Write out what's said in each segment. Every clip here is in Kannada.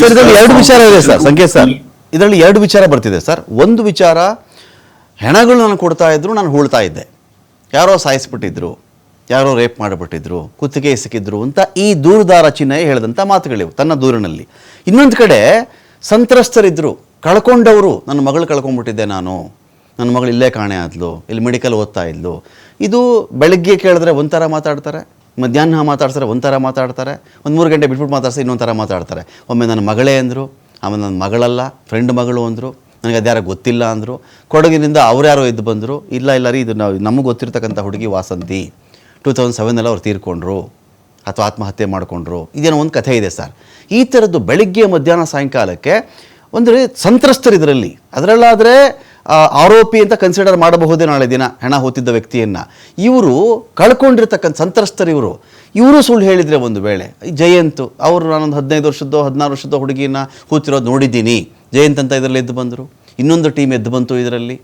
ಸರ್ ಇದರಲ್ಲಿ ಎರಡು ವಿಚಾರ ಇದೆ ಸರ್ ಸಂಕೇತ್ ಸರ್. ಇದರಲ್ಲಿ ಎರಡು ವಿಚಾರ ಬರ್ತಿದೆ ಸರ್. ಒಂದು ವಿಚಾರ ಹೆಣಗಳು ನಾನು ಕೊಡ್ತಾ ಇದ್ರು ನಾನು ಹೂಳ್ತಾ ಇದ್ದೆ. ಯಾರೋ ಸಾಯಿಸ್ಬಿಟ್ಟಿದ್ರು ಯಾರೋ ರೇಪ್ ಮಾಡಿಬಿಟ್ಟಿದ್ರು ಕುತ್ತಿಗೆ ಸಿಕ್ಕಿದ್ರು ಅಂತ ಈ ದೂರದಾರ ಚಿಹ್ನೆ ಹೇಳಿದಂಥ ಮಾತುಗಳಿವು ತನ್ನ ದೂರಿನಲ್ಲಿ. ಇನ್ನೊಂದು ಕಡೆ ಸಂತ್ರಸ್ತರಿದ್ದರು ಕಳ್ಕೊಂಡವರು ನನ್ನ ಮಗಳು ಕಳ್ಕೊಂಡ್ಬಿಟ್ಟಿದ್ದೆ ನಾನು ನನ್ನ ಮಗಳು ಇಲ್ಲೇ ಕಾಣೆ ಆದ್ಲು ಇಲ್ಲಿ ಮೆಡಿಕಲ್ ಓದ್ತಾ ಇದ್ಲು. ಇದು ಬೆಳಗ್ಗೆ ಕೇಳಿದ್ರೆ ಒಂಥರ ಮಾತಾಡ್ತಾರೆ. ಮಧ್ಯಾಹ್ನ ಮಾತಾಡ್ತಾರೆ, ಒಂಥರ ಮಾತಾಡ್ತಾರೆ, ಒಂದು ಮೂರು ಗಂಟೆ ಬಿಟ್ಬಿಟ್ಟು ಮಾತಾಡ್ತಾರೆ ಇನ್ನೊಂದು ಥರ ಮಾತಾಡ್ತಾರೆ. ಒಮ್ಮೆ ನನ್ನ ಮಗಳೇ ಅಂದರು, ಆಮೇಲೆ ನನ್ನ ಮಗಳಲ್ಲ ಫ್ರೆಂಡ್ ಮಗಳು ಅಂದರು, ನನಗೆ ಅದ್ಯಾರೋ ಗೊತ್ತಿಲ್ಲ ಅಂದರು, ಕೊಡಗಿನಿಂದ ಅವ್ರ್ಯಾರೋ ಇದ್ದು ಬಂದರು, ಇಲ್ಲ ಇಲ್ಲ ರೀ, ಇದು ನಾವು, ನಮಗೆ ಗೊತ್ತಿರ್ತಕ್ಕಂಥ ಹುಡುಗಿ ವಾಸಂತಿ. ಟೂ ತೌಸಂಡ್ ಸೆವೆನಲ್ಲಿ ಅವ್ರು ತೀರ್ಕೊಂಡ್ರು, ಅಥವಾ ಆತ್ಮಹತ್ಯೆ ಮಾಡಿಕೊಂಡ್ರು. ಇದೇನೋ ಒಂದು ಕಥೆ ಇದೆ ಸರ್. ಈ ಥರದ್ದು ಬೆಳಿಗ್ಗೆ ಮಧ್ಯಾಹ್ನ ಸಾಯಂಕಾಲಕ್ಕೆ ಒಂದು ಸಂತ್ರಸ್ತರು ಇದರಲ್ಲಿ ಅದರಲ್ಲಾದರೆ ಆರೋಪಿ ಅಂತ ಕನ್ಸಿಡರ್ ಮಾಡಬಹುದೇ ನಾಳೆ ದಿನ ಹೆಣ ಹೊತ್ತಿದ್ದ ವ್ಯಕ್ತಿಯನ್ನು. ಇವರು ಕಳ್ಕೊಂಡಿರ್ತಕ್ಕಂಥ ಸಂತ್ರಸ್ತರು ಇವರು. ಇವರು ಸುಳ್ಳು ಹೇಳಿದರೆ ಒಂದು ವೇಳೆ ಜಯಂತ್, ಅವರು ನಾನೊಂದು ಹದಿನೈದು ವರ್ಷದ್ದು, ಹದಿನಾರು ವರ್ಷದ ಹುಡುಗಿನ ಕೂತಿರೋದು ನೋಡಿದ್ದೀನಿ. ಜಯಂತ್ ಅಂತ ಇದರಲ್ಲಿ ಎದ್ದು ಬಂದರು. ಇನ್ನೊಂದು ಟೀಮ್ ಎದ್ದು ಬಂತು ಇದರಲ್ಲಿ.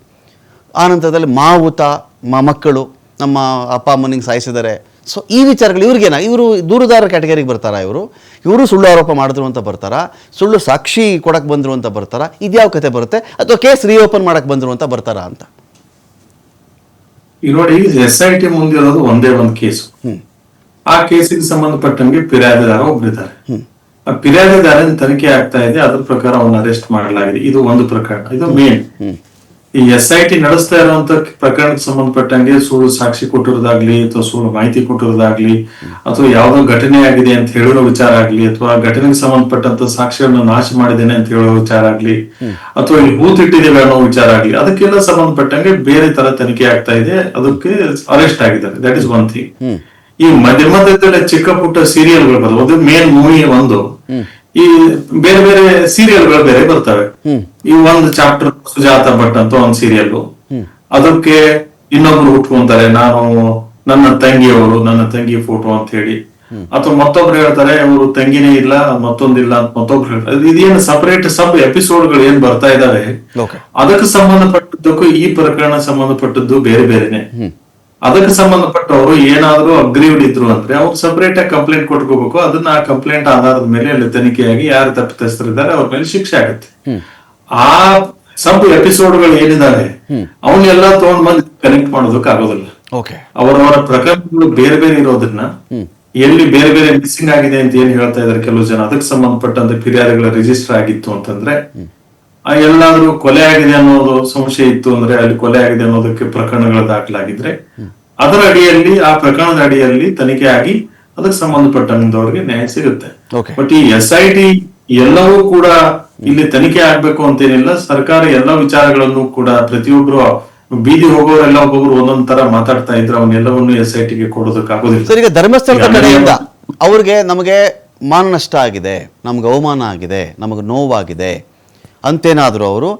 ಆನಂತರದಲ್ಲಿ ಮಾವುತ, ಮ, ಮಕ್ಕಳು ನಮ್ಮ ಅಪ್ಪ, ಅಮ್ಮನಿಗೆ ಸಾಯಿಸಿದ್ದಾರೆ. ಸೊ ಈ ವಿಚಾರಗಳು ಇವ್ರಿಗೇನ? ಇವರು ದೂರುದಾರ ಕ್ಯಾಟಗರಿಗೆ ಬರ್ತಾರಾ ಇವರು? ಇವರು ಸುಳ್ಳು ಆರೋಪ ಮಾಡಿದ್ರು ಅಂತ ಬರ್ತಾರಾ? ಸುಳ್ಳು ಸಾಕ್ಷಿ ಕೊಡಕ್ಕೆ ಬಂದರು ಅಂತ ಬರ್ತಾರಾ? ಇದ್ಯಾವ ಕತೆ ಬರುತ್ತೆ? ಅಥವಾ ಕೇಸ್ ರಿಓಪನ್ ಮಾಡಕ್ಕೆ ಬಂದರು ಅಂತ ಬರ್ತಾರಾ ಅಂತ? ಈಗ ನೋಡಿ ಎಸ್ ಐ ಟಿ ಮುಂದಿರೋದು ಒಂದೇ ಒಂದು ಕೇಸ್. ಆ ಕೇಸಿಗೆ ಸಂಬಂಧಪಟ್ಟಂಗೆ ಫಿರ್ಯಾದಿದಾರ ಒಬ್ಬರಿದ್ದಾರೆ ಆ ಫಿರ್ಯಾದಿದಾರ ತನಿಖೆ ಆಗ್ತಾ ಇದೆ. ಅದ್ರ ಪ್ರಕಾರ ಅವನ್ನ ಅರೆಸ್ಟ್ ಮಾಡಲಾಗಿದೆ. ಇದು ಒಂದು ಪ್ರಕರಣ. ಇದು ಮೇನ್ ಈ ಎಸ್ ಐ ಟಿ ನಡೆಸ್ತಾ ಇರುವಂತ ಪ್ರಕರಣಕ್ಕೆ ಸಂಬಂಧಪಟ್ಟಂಗೆ ಸುಳ್ಳು ಸಾಕ್ಷಿ ಕೊಟ್ಟಿರೋದಾಗ್ಲಿ ಅಥವಾ ಸುಳ್ಳು ಮಾಹಿತಿ ಕೊಟ್ಟಿರೋದಾಗ್ಲಿ ಅಥವಾ ಯಾವ್ದೋ ಘಟನೆ ಆಗಿದೆ ಅಂತ ಹೇಳಿರೋ ವಿಚಾರ ಆಗ್ಲಿ ಅಥವಾ ಘಟನೆಗೆ ಸಂಬಂಧಪಟ್ಟಂತ ಸಾಕ್ಷಿಗಳನ್ನ ನಾಶ ಮಾಡಿದ್ದೇನೆ ಅಂತ ಹೇಳೋ ವಿಚಾರ ಆಗ್ಲಿ ಅಥವಾ ಇಲ್ಲಿ ಹೂತಿಟ್ಟಿದ್ದೇವೆ ಅನ್ನೋ ವಿಚಾರ ಆಗ್ಲಿ, ಅದಕ್ಕೆಲ್ಲ ಸಂಬಂಧಪಟ್ಟಂಗೆ ಬೇರೆ ತರ ತನಿಖೆ ಆಗ್ತಾ ಇದೆ. ಅದಕ್ಕೆ ಅರೆಸ್ಟ್ ಆಗಿದ್ದಾರೆ. ದಟ್ ಇಸ್ ಒನ್ ಥಿಂಗ್ ಈ ಮಧ್ಯ ಚಿಕ್ಕ ಪುಟ್ಟ ಸೀರಿಯಲ್ಗಳು ಬರ್ತವೆ. ಅದು ಮೇನ್ ಮೂವಿ ಒಂದು. ಈ ಬೇರೆ ಬೇರೆ ಸೀರಿಯಲ್ಗಳು ಬೇರೆ ಬರ್ತವೆ. ಈ ಒಂದು ಚಾಪ್ಟರ್ ಸುಜಾತ ಭಟ್ ಅಂತ ಒಂದು ಸೀರಿಯಲ್ ಅದಕ್ಕೆ ಇನ್ನೊಬ್ರು ಹುಟ್ಕೊಂತಾರೆ ನಾನು ನನ್ನ ತಂಗಿಯವರು ನನ್ನ ತಂಗಿ ಫೋಟೋ ಅಂತ ಹೇಳಿ. ಅಥವಾ ಮತ್ತೊಬ್ರು ಹೇಳ್ತಾರೆ ಇವರು ತಂಗಿನೇ ಇಲ್ಲ ಮತ್ತೊಂದಿಲ್ಲ ಅಂತ ಮತ್ತೊಬ್ರು ಹೇಳ್ತಾರೆ. ಇದೇನು ಸಪರೇಟ್ ಸಬ್ ಎಪಿಸೋಡ್ಗಳು ಏನ್ ಬರ್ತಾ ಇದಾವೆ? ಅದಕ್ಕೆ ಸಂಬಂಧಪಟ್ಟದ್ದಕ್ಕೂ ಈ ಪ್ರಕರಣ ಸಂಬಂಧಪಟ್ಟದ್ದು ಬೇರೆ ಬೇರೆನೆ. ಅದಕ್ಕೆ ಸಂಬಂಧಪಟ್ಟವರು ಏನಾದರೂ ಅಗ್ರೀವ್ಡ್ ಇದ್ರು ಅಂದ್ರೆ ಅವ್ರು ಸಪರೇಟ್ ಆಗಿ ಕಂಪ್ಲೇಂಟ್ ಕೊಟ್ಕೋಬೇಕು. ಅದನ್ನ ಆ ಕಂಪ್ಲೇಂಟ್ ಆಧಾರದ ಮೇಲೆ ಅಲ್ಲಿ ತನಿಖೆಯಾಗಿ ಯಾರು ತಪ್ಪಿತಸ್ಥರಿದ್ದಾರೆ ಅವ್ರ ಮೇಲೆ ಶಿಕ್ಷೆ ಆಗುತ್ತೆ. ಆ ಸಬ್ ಎಪಿಸೋಡ್ಗಳು ಏನಿದ್ದಾರೆ ಅವನ್ನೆಲ್ಲ ತಗೊಂಡ್ ಬಂದು ಕನೆಕ್ಟ್ ಮಾಡೋದಕ್ಕೆ ಆಗೋದಿಲ್ಲ. ಅವರವರ ಪ್ರಕರಣಗಳು ಬೇರೆ ಬೇರೆ ಇರೋದನ್ನ ಎಲ್ಲಿ ಬೇರೆ ಬೇರೆ ಮಿಸ್ಸಿಂಗ್ ಆಗಿದೆ ಅಂತ ಏನ್ ಹೇಳ್ತಾ ಇದಾರೆ ಕೆಲವು ಜನ ಅದಕ್ಕೆ ಸಂಬಂಧಪಟ್ಟಂತೆ ಫಿರ್ಯಾದಿಗಳ ರಿಜಿಸ್ಟರ್ ಆಗಿತ್ತು ಅಂತಂದ್ರೆ ಆ ಎಲ್ಲಾದ್ರೂ ಕೊಲೆ ಆಗಿದೆ ಅನ್ನೋದು ಸಂಶಯ ಇತ್ತು ಅಂದ್ರೆ ಅಲ್ಲಿ ಕೊಲೆ ಆಗಿದೆ ಅನ್ನೋದಕ್ಕೆ ಪ್ರಕರಣಗಳ ದಾಖಲಾಗಿದ್ರೆ ಅದರ ಅಡಿಯಲ್ಲಿ ಆ ಪ್ರಕರಣದ ಅಡಿಯಲ್ಲಿ ತನಿಖೆ ಆಗಿ ಅದಕ್ಕೆ ಸಂಬಂಧಪಟ್ಟಂತವ್ರಿಗೆ ನ್ಯಾಯ ಸಿಗುತ್ತೆ. ಬಟ್ ಈ ಎಸ್ ಐ ಟಿ ಎಲ್ಲವೂ ಕೂಡ ಇಲ್ಲಿ ತನಿಖೆ ಆಗ್ಬೇಕು ಅಂತೇನಿಲ್ಲ. ಸರ್ಕಾರ ಎಲ್ಲ ವಿಚಾರಗಳನ್ನು ಕೂಡ ಪ್ರತಿಯೊಬ್ರು ಬೀದಿ ಹೋಗೋರೆಲ್ಲ ಒಬ್ಬೊಬ್ರು ಒಂದೊಂದ್ ತರ ಮಾತಾಡ್ತಾ ಇದ್ರೆ ಅವನ್ನೆಲ್ಲವನ್ನು ಎಸ್ ಐ ಟಿಗೆ ಕೊಡೋದಕ್ಕಾಗೋದಿಲ್ಲ ಸರ್ ಈಗ ಧರ್ಮಸ್ಥಳದ ಕಡೆಯಿಂದ ಅವ್ರಿಗೆ ನಮಗೆ ಮಾನನಷ್ಟ ಆಗಿದೆ ನಮ್ಗೆ ಅವಮಾನ ಆಗಿದೆ ನಮಗೆ ನೋವಾಗಿದೆ ಅಂತೇನಾದರೂ ಅವರು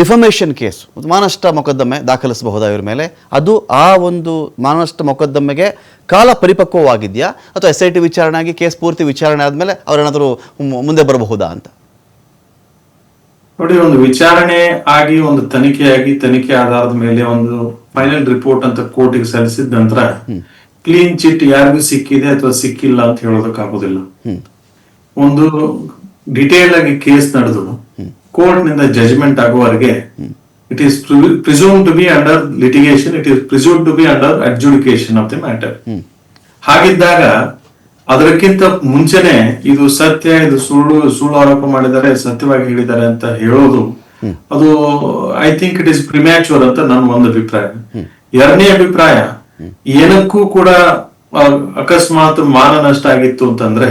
ಡಿಫಮೇಷನ್ ಕೇಸ್ ಮಾನಷ್ಟ ಮೊಕದ್ದಮೆ ದಾಖಲಿಸಬಹುದಾ ಇವ್ರ ಮೇಲೆ? ಅದು ಆ ಒಂದು ಮಾನಷ್ಟ ಮೊಕದ್ದಮೆಗೆ ಕಾಲ ಪರಿಪಕ್ವವಾಗಿದೆಯಾ? ಅಥವಾ ಎಸ್ ಐ ಟಿ ವಿಚಾರಣೆ ಆಗಿ ಕೇಸ್ ಪೂರ್ತಿ ವಿಚಾರಣೆ ಆದಮೇಲೆ ಅವರೇನಾದರೂ ಮುಂದೆ ಬರಬಹುದಾ ಅಂತ? ನೋಡಿ ಒಂದು ವಿಚಾರಣೆ ಆಗಿ ಒಂದು ತನಿಖೆ ಆಗಿ ತನಿಖೆ ಆಧಾರದ ಮೇಲೆ ಒಂದು ಫೈನಲ್ ರಿಪೋರ್ಟ್ ಅಂತ ಕೋರ್ಟಿಗೆ ಸಲ್ಲಿಸಿದ ನಂತರ ಕ್ಲೀನ್ ಚಿಟ್ ಯಾರಿಗೂ ಸಿಕ್ಕಿದೆ ಅಥವಾ ಸಿಕ್ಕಿಲ್ಲ ಅಂತ ಹೇಳೋದಕ್ಕಾಗೋದಿಲ್ಲ. ಒಂದು ಡಿಟೇಲ್ ಆಗಿ ಕೇಸ್ ನಡೆದು ಕೋರ್ಟ್ನಿಂದ ಜಜ್ಮೆಂಟ್ ಆಗುವವರೆಗೆ it is presume to be under litigation it is presume to be under adjudication of the matter ಹಾಗಿದ್ದಾಗ ಅದಕ್ಕಿಂತ ಮುಂಚೆನೆ ಇದು ಸತ್ಯ ಇದು ಸುಳ್ಳು ಸುಳ್ಳು ಆರೋಪ ಮಾಡಿದ್ದಾರೆ ಸತ್ಯವಾಗಿ ಹೇಳಿದ್ದಾರೆ ಅಂತ ಹೇಳೋದು ಅದು I think it is premature ಅಂತ ನನ್ನ ಒಂದು ಅಭಿಪ್ರಾಯ. ಎರಡನೇ ಅಭಿಪ್ರಾಯ ಏನಕ್ಕೂ ಕೂಡ ಅಕಸ್ಮಾತ್ ಮಾನ ನಷ್ಟ ಆಗಿತ್ತು ಅಂತಂದ್ರೆ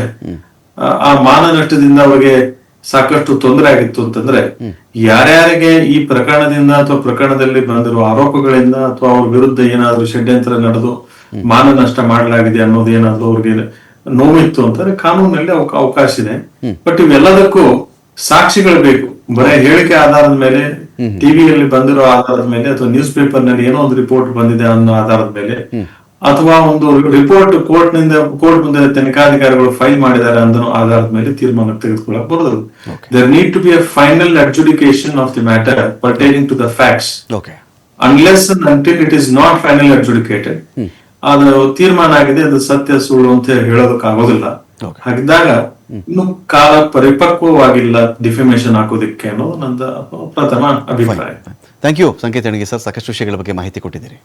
ಆ, ಮಾನ ನಷ್ಟದಿಂದ ಅವರಿಗೆ ಸಾಕಷ್ಟು ತೊಂದರೆ ಆಗಿತ್ತು ಅಂತಂದ್ರೆ ಯಾರ್ಯಾರಿಗೆ ಈ ಪ್ರಕರಣದಿಂದ ಅಥವಾ ಪ್ರಕರಣದಲ್ಲಿ ಬಂದಿರುವ ಆರೋಪಗಳಿಂದ ಅಥವಾ ಅವ್ರ ವಿರುದ್ಧ ಏನಾದ್ರೂ ಷಡ್ಯಂತ್ರ ನಡೆದು ಮಾನ ನಷ್ಟ ಮಾಡಲಾಗಿದೆ ಅನ್ನೋದು ಏನಾದ್ರೂ ಅವ್ರಿಗೆ ನೋವಿತ್ತು ಅಂತಂದ್ರೆ ಕಾನೂನಲ್ಲಿ ಅವಕ- ಅವಕಾಶ ಇದೆ. ಬಟ್ ಇವೆಲ್ಲದಕ್ಕೂ ಸಾಕ್ಷಿಗಳು ಬೇಕು. ಬರೀ ಹೇಳಿಕೆ ಆಧಾರದ ಮೇಲೆ ಟಿವಿಯಲ್ಲಿ ಬಂದಿರೋ ಆಧಾರದ ಮೇಲೆ ಅಥವಾ ನ್ಯೂಸ್ ಪೇಪರ್ನಲ್ಲಿ ಏನೋ ಒಂದು ರಿಪೋರ್ಟ್ ಬಂದಿದೆ ಅನ್ನೋ ಆಧಾರದ ಮೇಲೆ ಅಥವಾ ಒಂದು ರಿಪೋರ್ಟ್ ಕೋರ್ಟ್ನಿಂದ ಕೋರ್ಟ್ ಮುಂದೆ ತನಿಖಾಧಿಕಾರಿಗಳು ಫೈಲ್ ಮಾಡಿದ್ದಾರೆ ಅನ್ನೋ ಆಧಾರದ ಮೇಲೆ ತೀರ್ಮಾನ ತೆಗೆದುಕೊಳ್ಳಕ್ ಬರೋದು there need to be a final adjudication of the matter pertaining to the facts unless until it is not final adjudicated ಅದು ತೀರ್ಮಾನ ಆಗಿದೆ ಅದು ಸತ್ಯ ಸುಳ್ಳು ಅಂತ ಹೇಳೋದಕ್ಕಾಗೋದಿಲ್ಲ. ಹಾಗಿದ್ದಾಗ ಇನ್ನು ಕಾಲ ಪರಿಪಕ್ವವಾಗಿಲ್ಲ ಡಿಫಿಮೇಶನ್ ಹಾಕೋದಿಕ್ಕೆ ಅನ್ನೋದು ನನ್ನ ಪ್ರಥಮ ಅಭಿಪ್ರಾಯ. ಥ್ಯಾಂಕ್ ಯು ಸಂಕೇತ ಸರ್ ಸಾಕಷ್ಟು ವಿಷಯಗಳ ಬಗ್ಗೆ ಮಾಹಿತಿ ಕೊಟ್ಟಿದ್ದೀರಿ.